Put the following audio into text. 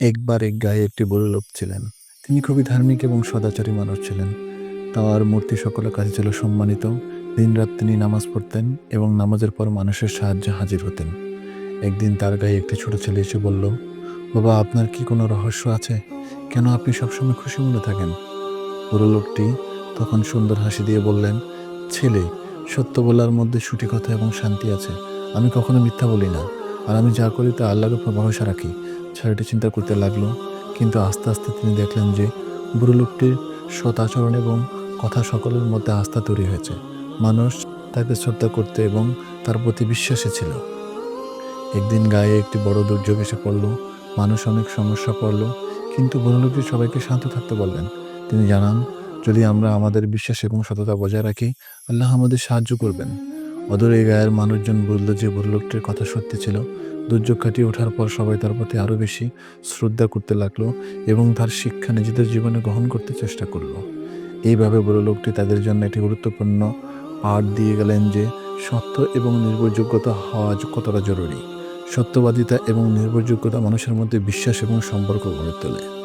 একবার এক গায়ে একটি বুড়ো লোক ছিলেন। তিনি খুবই ধার্মিক এবং সদাচারী মানুষ ছিলেন। তার মূর্তি সকলের কাছে ছিল সম্মানিত। দিনরাত তিনি নামাজ পড়তেন এবং নামাজের পর মানুষের সাহায্যে হাজির হতেন। একদিন তার গায়ে একটি ছোট ছেলে এসে বলল, বাবা, আপনার কি কোনো রহস্য আছে? কেন আপনি সবসময় খুশি মনে থাকেন? বুড়ো লোকটি তখন সুন্দর হাসি দিয়ে বললেন, ছেলে, সত্য বলার মধ্যে সুটি কথা এবং শান্তি আছে। আমি কখনো মিথ্যা বলি না। আর আমি যা করি তা আল্লাহর উপর ভরসা রাখি। ছেলেটি চিন্তা করতে লাগল, কিন্তু আস্তে আস্তে তিনি দেখলেন যে বুড়ো লোকটির সৎ আচরণ এবং কথা সকলের মধ্যে আস্থা তৈরি হয়েছে। মানুষ তাকে শ্রদ্ধা করতে এবং তার প্রতি বিশ্বাসী ছিল। একদিন গায়ে একটি বড় দুর্যোগ এসে পড়ল, মানুষ অনেক সমস্যা পড়ল, কিন্তু বুড়ো লোকটি সবাইকে শান্ত থাকতে বললেন। তিনি জানান, যদি আমরা আমাদের বিশ্বাস এবং সততা বজায় রাখি, আল্লাহ আমাদের সাহায্য করবেন। অদূর গায়ের মানুষজন বলল যে বুড়ো লোকটির কথা সত্যি ছিল। দুর্যোগ কাটিয়ে ওঠার পর সবাই তার প্রতি আরও বেশি শ্রদ্ধা করতে লাগল এবং তার শিক্ষা নিজেদের জীবনে গ্রহণ করতে চেষ্টা করল। এইভাবে বুড়ো লোকটি তাদের জন্য একটি গুরুত্বপূর্ণ পাঠ দিয়ে গেলেন যে সত্য এবং নির্ভরযোগ্যতা হওয়া কতটা জরুরি। সত্যবাদিতা এবং নির্ভরযোগ্যতা মানুষের মধ্যে বিশ্বাস এবং সম্পর্ক গড়ে তোলে।